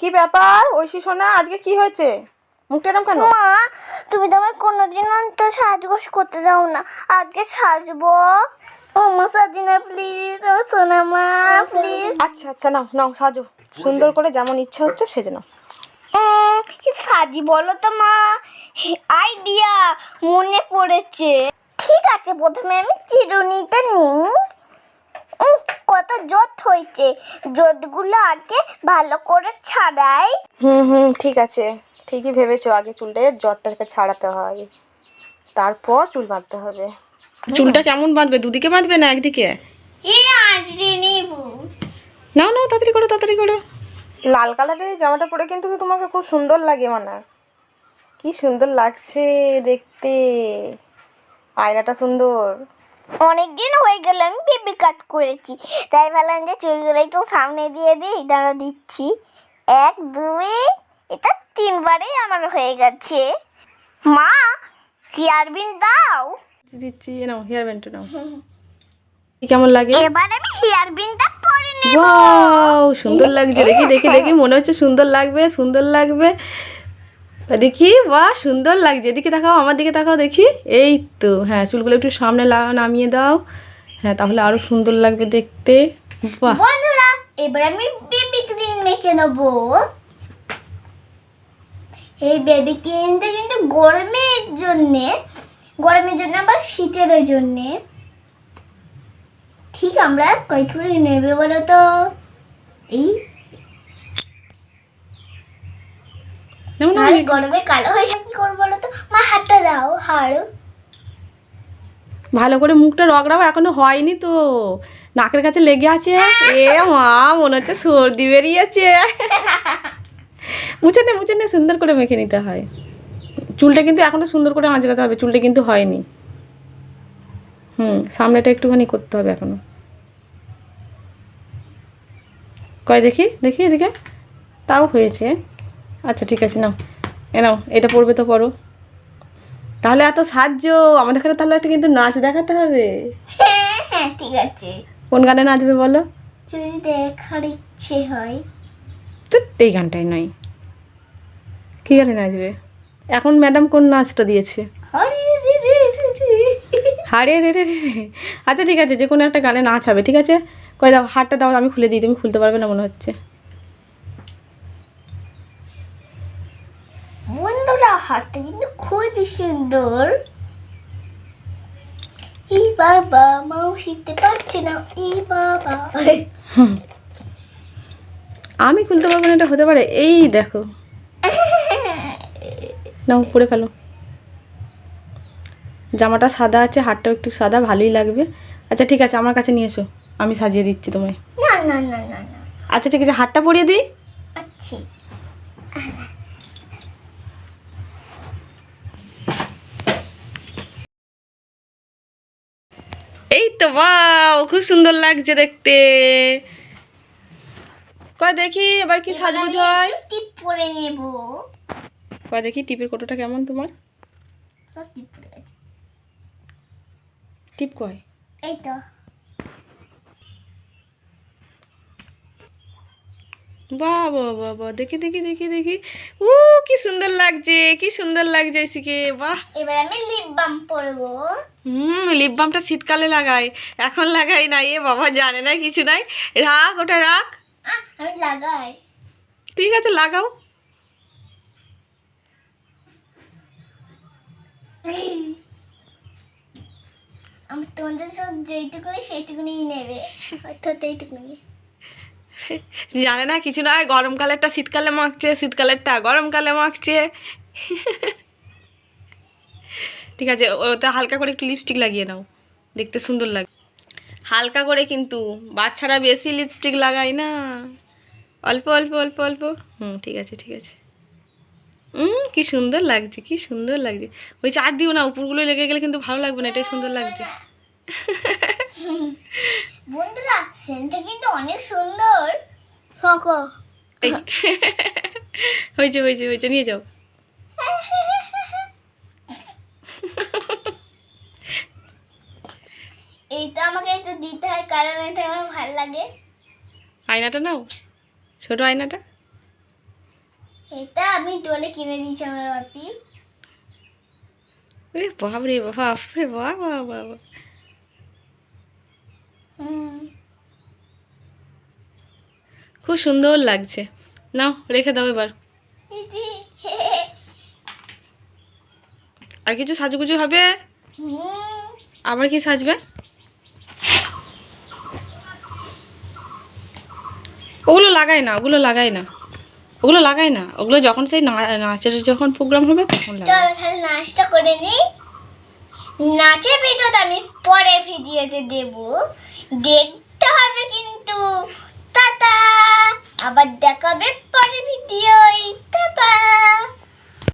কি ব্যাপার? ঐশী সোনা আজকে কি হয়েছে? মুখটা এরম কেন? মা তুমি তো আমায় কোনোদিন তো সাজগোজ করতে দাও না। আজকে সাজবো। ও মা সাজি না প্লিজ ও সোনা মা প্লিজ আচ্ছা আচ্ছা নাও নাও সাজো। সুন্দর করে যেমন ইচ্ছে হচ্ছে সেজে নাও। কি সাজি বলো তো মা। আইডিয়া মনে পড়েছে। ঠিক আছে প্রথমে আমি চিরুনিটা নিই। কত জোত হয়েছে। জোতগুলো আগে ভালো করে ছাড়াই। হুম হুম ঠিক আছে। ঠিকই ভেবেছো আগে চুলটা জ্বরটাকে ছাড়াতে হয়। তারপর চুল বাঁধতে হবে। চুলটা কেমন বাঁধবে? দুদিকে বাঁধবে না একদিকে? এই আজ রে নেব। নাও নাও তাড়াতাড়ি করো তাড়াতাড়ি করো। লাল কালারের জামাটা পরে কিন্তু তোমাকে খুব সুন্দর লাগে মানা। কি সুন্দর লাগছে দেখতে। আয়নাটা সুন্দর। অনেক দিন হয়ে গেল আমি বেবি কাট করেছি। তাই ভাবলাম যে চুলগুলো একটু সামনে দিয়ে দিই দাঁড়া দিচ্ছি। এক দুই এটা তিনবারেই আমার হয়ে গেছে। মা হেয়ারবিন দাও। দিচ্ছি নাও হেয়ার ব্যান্ডটা নাও কেমন লাগে। এবার আমি হেয়ারবিনটা পরে নেব। ওয়াও সুন্দর লাগছে। দেখি দেখি দেখি মনে হচ্ছে সুন্দর লাগবে সুন্দর লাগবে। দেখি, বাহ, সুন্দর লাগছে। এদিকে তাকাও আমার দিকে তাকাও দেখি। এই তো হ্যাঁ চুলগুলো একটু সামনে নামিয়ে দাও। হ্যাঁ তাহলে আরও সুন্দর লাগবে দেখতে। বাহ। এবার আমি বেবি ক্রিম মেখে এই বেবি কিন্তু গরমের জন্যে, গরমের জন্য আবার শীতের জন্যে। ঠিক আমরা কই করে নেবে বলো তো? এই যেমন নাহলে গরমে কালো হয়ে কি করব বলো তো? মা হাতটা দাও হাড়। ভালো করে মুখটা রগড়াও এখনও হয়নি তো। নাকের কাছে লেগে আছে। এ মা মনে হচ্ছে সর্দি বেরিয়েছে। মুছে নে মুছে নে সুন্দর করে মেখে নিতে হয়। চুলটা কিন্তু এখনও সুন্দর করে আঁচড়াতে হবে চুলটা কিন্তু হয়নি। হুম সামনেটা একটুখানি করতে হবে এখনও। কয় দেখি দেখি এদিকে তাও হয়েছে। আচ্ছা ঠিক আছে নাও। এ নাও এটা পড়বে তো পড়ো তাহলে এত সাহায্য আমাদের এখানে তাহলে একটা কিন্তু নাচ দেখাতে হবে। হ্যাঁ হ্যাঁ ঠিক আছে। কোন গানে নাচবে বলো? যদি দেখার ইচ্ছে হয়। তো এই গানটাই নয়। কী গানে নাচবে? এখন ম্যাডাম কোন নাচটা দিয়েছে? হরি রে রে রে। আচ্ছা ঠিক আছে যে কোনো একটা গানে নাচ হবে ঠিক আছে? কয় দাও হাতটা দাও আমি খুলে দিই তুমি খুলতে পারবে না মনে হচ্ছে। হারটা কিন্তু খুবই সুন্দর। এই বাবা মাও শিখতে পারছে না এই বাবা। আমি খুলতে পারব না এটা হতে পারে। এই দেখো। নাও পরে ফেলো। জামাটা সাদা আছে হাতটাও একটু সাদা ভালোই লাগবে। আচ্ছা ঠিক আছে আমার কাছে নিয়ে এসো। আমি সাজিয়ে দিচ্ছি তোমায়। না না না না না। আচ্ছা ঠিক আছে হাতটা পরিয়ে দিই। আচ্ছা। তো বাও খুব সুন্দর লাগছে দেখতে। কয় দেখি এবার কি সাজগুজ হয়? টিপ পরে নেব। কয় দেখি টিপের কোটটা কেমন তোমার? সব টিপ পরে টিপ কয়? এই তো। বাহ বাহ বাহ বাহ। দেখি দেখি দেখি দেখি। উ কি সুন্দর লাগছে কি সুন্দর লাগছে ঐশীকে বাহ। এবার আমি লিপ বাম পরবো। হুম লিপ বামটা শীতকালে লাগাই এখন লাগাই না এ বাবা জানে না কিছু নাই। রাখ ওটা রাখ। আমি লাগাই। ঠিক আছে লাগাও। আমি তোমাদের সব যেইটুকুনি সেইটুকুনি নেবে। অর্থাৎ এইটুকুনি জানে না, কিছু নয়, গরমকালেরটা শীতকালে মাখছে, শীতকালেরটা গরমকালে মাখছে। ঠিক আছে ওতে হালকা করে একটু লিপস্টিক লাগিয়ে নাও, দেখতে সুন্দর লাগে হালকা করে কিন্তু, বাচ্চারা বেশি লিপস্টিক লাগায় না। অল্প অল্প অল্প অল্প। হুম, ঠিক আছে ঠিক আছে। হুম কি সুন্দর লাগছে, কি সুন্দর লাগছে। ওই চার দিও না উপরগুলো লেগে গেলে কিন্তু ভালো লাগবে না, এটাই সুন্দর লাগছে। বন্ধুরা সেন্টটা কিন্তু অনেক সুন্দর। সকো এই। হয়েছে হয়েছে হয়েছে নিয়ে যাও। এইটা আমাকে একটু দিতে হয় কারণ এটা আমার ভালো লাগে। আয়নাটা নাও ছোট আয়নাটা। এটা আমি দোলে কিনে দিয়েছি আমার বাপি। বাপ রে বাপ রে বাবা বাবা হুম খুব সুন্দর লাগছে। নাও রেখে দাও এবার। আর কিছু সাজুগুজু হবে? আবার কি সাজবে? ওগুলো লাগাই না ওগুলো লাগাই না। ওগুলো লাগাই না ওগুলো যখন সেই নাচের যখন প্রোগ্রাম হবে তখন নাচটা করে নিই। নাচের ভিডিওটা আমি পরে ভিডিওতে দেব। দেখতে হবে কিন্তু। আবার দেখাবে পরে ভিডিও